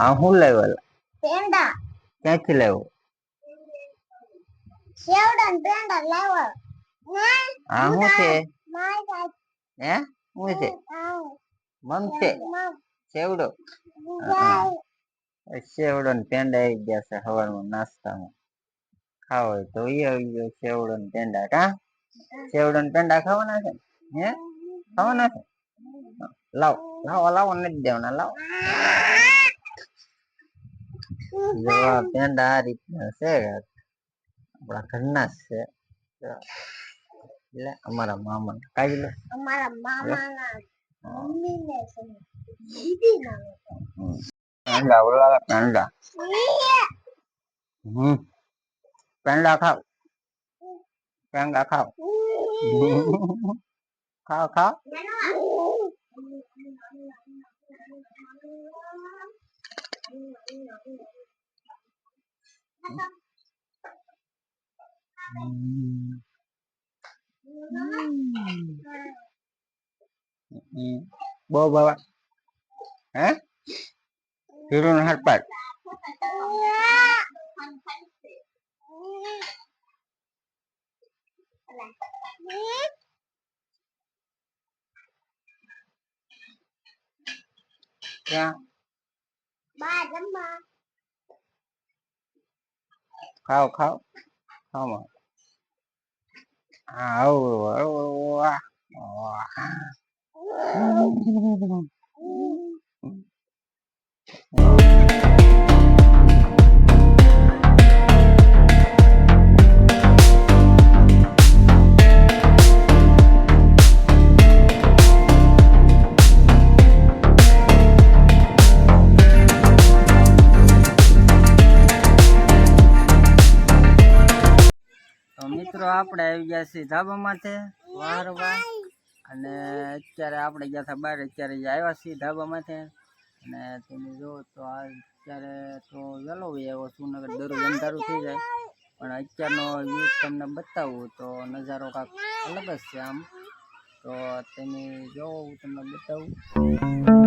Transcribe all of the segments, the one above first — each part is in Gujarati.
આ શું લાવ્યો પેંડા ક્યાંથી લાવ્યો સેવડન પેંડા લાવો ને આ શું છે માય હે શું છે મમ છે સેવડો સેવડો ને પેંડા આવી ગયા છે સવારમાં નાસ્તામાં ખાવો હોય તો ઈ આવી ગયો સેવડો ને પેંડા કા સેવડો ને પેંડા ખાવાના છે હે ખાવાના છે લાવ લાવો લાવો નથી દેવાના લાવો જો આ પેંડા આ રીતના છે આપણા ઘરના જ છે જો. એટલે અમારા મામા કાઢી લો અમારા મામાના મમ્મીને છે દીદી ના પેંડા ઓલા પેંડા હમ પેંડા ખાવ પેંડા ખાવ ખાવ ખાવ હમ. હમ. બહુ બાબા હે હીરો નો હાથ પાડ ક્યાં બા આવો આવો હા આવું આવું. મિત્રો, આપણે આવી ગયા છીએ ધાબા માથે વારવા. અને અત્યારે આપણે ગયા હતા બહાર, અત્યારે જ આવ્યા છીએ ધાબા માથે અને તમે જુઓ તો આ અત્યારે તો વહેલો આવ્યો, સુનગર દરરોજ અંધારું થઈ જાય. પણ અત્યારનો યુઝ તમને બતાવું તો નજારો કાંક અલગ જ છે આમ. તો તમે જુઓ, હું તમને બતાવું.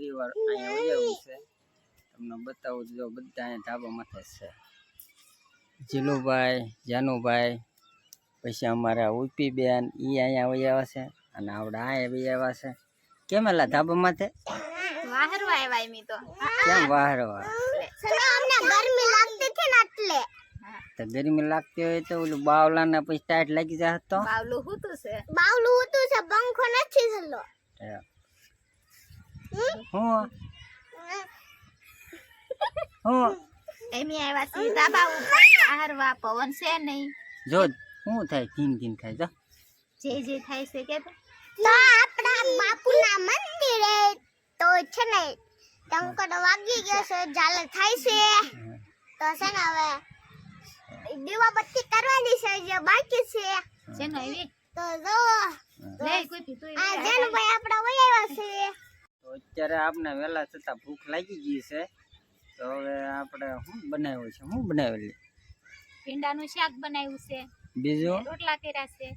પરિવાર અહીંયા વજાવું છે. તમને બતાવું જો બધા અહીંયા ધાબા માથે છે. જીલુભાઈ જાનુભાઈ પછી અમારા ઉપી બેન ઈ અહીંયા વજાવા છે અને આપણે અહીંયા વજાવા છે. કેમ એલા ધાબા માથે? વાહરવા આવ્યા એમી તો. કેમ વાહરવા? અમને ગરમી લાગતી હતી ને એટલે તો ગરમી લાગતી હોય તો ઓલું બાવલા ને પછી ટાઈટ લાગી જાય તો? બાવલું હતું છે. બાવલું હુતું છે પંખો નથી હું. હું. એમી આવ્યા છે બાઉ ઉપર આહારવા પવન છે નહીં. જો હું થાય ધીન ધીન થાય જો. જે જે થાય છે કે તો. આપણા બાપુના મંદિરે તો છે ને ટંકડો વાગી ગયો છે ઝાલર થાય છે. તો છે ને હવે દીવાબત્તી કરવાની છે જે બાકી છે. છે ને એવી? તો જો લે કોઈ પીતું આ જાનુભાઈ આપણા આવ્યા છે. અત્યારે આપણે વહેલા છતાં ભૂખ લાગી ગઈ છે. તો હવે આપણે શું બનાવ્યું છે? શું બનાવેલી? ભીંડાનું શાક બનાવ્યું છે. બીજું? રોટલા કર્યા છે.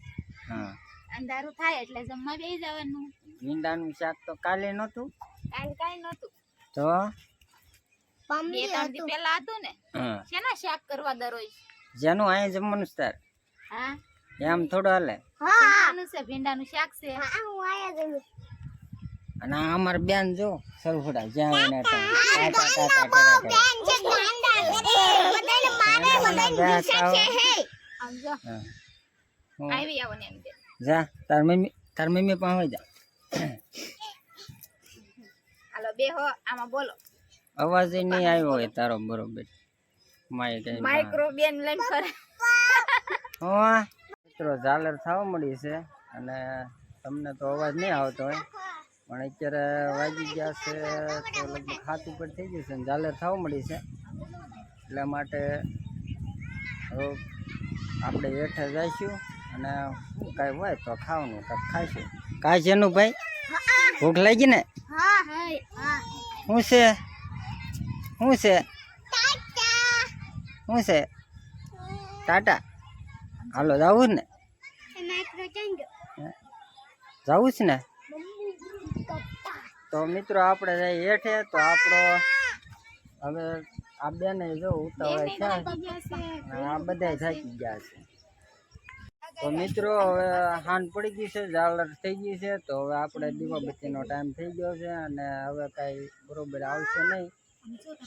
હા. અંધારું થાય એટલે જમવા બેસી જવાનું. ભીંડાનું શાક તો કાલે નહોતું? કાલ કાઈ નહોતું. તો? બે પમ્મી ત્રણ હતું ને. શેના શાક કરવા દરરોજ? જેનું અહીંયા જમવાનું છે હા. એમ થોડો હાલે. હા ભીંડાનું છે ભીંડાનું શાક છે. હા હું આયા જઉં અને આ અમાર બેન જો સરફડા જ્યાં એને ને ટાટા જા, તાર મમ્મી તાર મમ્મી પાસે જા. હાલો બે હો આમાં બોલો. અવાજ નહીં આવ્યો હોય તારો બરોબર. માય કઈ માઇક્રો બેન લઈને ફરે. હા મિત્રો ઝાલર થવા મળી છે અને તમને તો અવાજ નહીં આવતો હોય. પણ અત્યારે વાગી ગયા છે તો લગભગ હાથ ઉપર થઈ ગયું છે અને ઝાલર થવા મળી છે. એટલા માટે આપણે હેઠે જઈશું અને કાંઈ હોય તો ખાવાનું કાંઈક ખાઈશું. કાંઈ છે એનું ભાઈ? ભૂખ લાગી ને? શું છે? શું છે? શું છે? ટાટા? હાલો જવું ને? જવું છે ને? તો મિત્રો આપણે જઈએ હેઠે, તો આપણો હવે આ બેને જો ઉતાવળ છે. આ બધા થાકી ગયા છે. તો મિત્રો હવે હાન પડી ગઈ છે, ઝાલર થઈ ગઈ છે, તો હવે આપણે દીવાબત્તીનો ટાઈમ થઈ ગયો છે અને હવે કાંઈ બરોબર આવશે નહીં.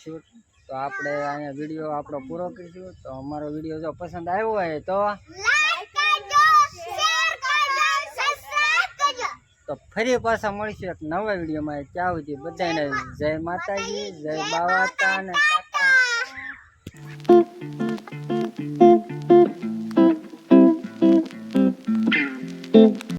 શૂટ તો આપણે અહીંયા વીડિયો આપણો પૂરો કરીશું. તો અમારો વીડિયો જો પસંદ આવ્યો હોય તો તો ફરી પાછા મળીશું એક નવા વિડીયોમાં. ત્યાં સુધી બધાને જય માતાજી, જય બાવાતા અને